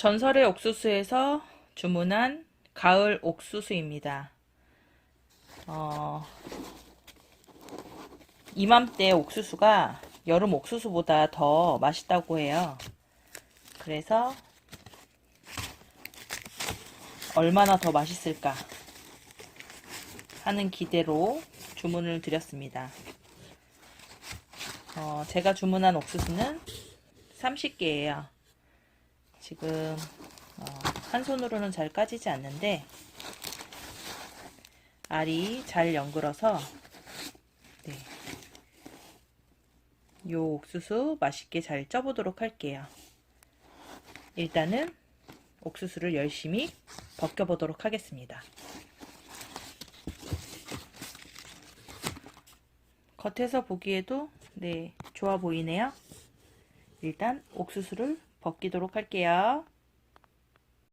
전설의 옥수수에서 주문한 가을 옥수수입니다. 어, 이맘때 옥수수가 여름 옥수수보다 더 맛있다고 해요. 그래서 얼마나 더 맛있을까 하는 기대로 주문을 드렸습니다. 어, 제가 주문한 옥수수는 30개예요. 지금 어, 한 손으로는 잘 까지지 않는데 알이 잘 연글어서 네. 요 옥수수 맛있게 잘 쪄보도록 할게요. 일단은 옥수수를 열심히 벗겨보도록 하겠습니다. 겉에서 보기에도 네 좋아 보이네요. 일단 옥수수를 벗기도록 할게요.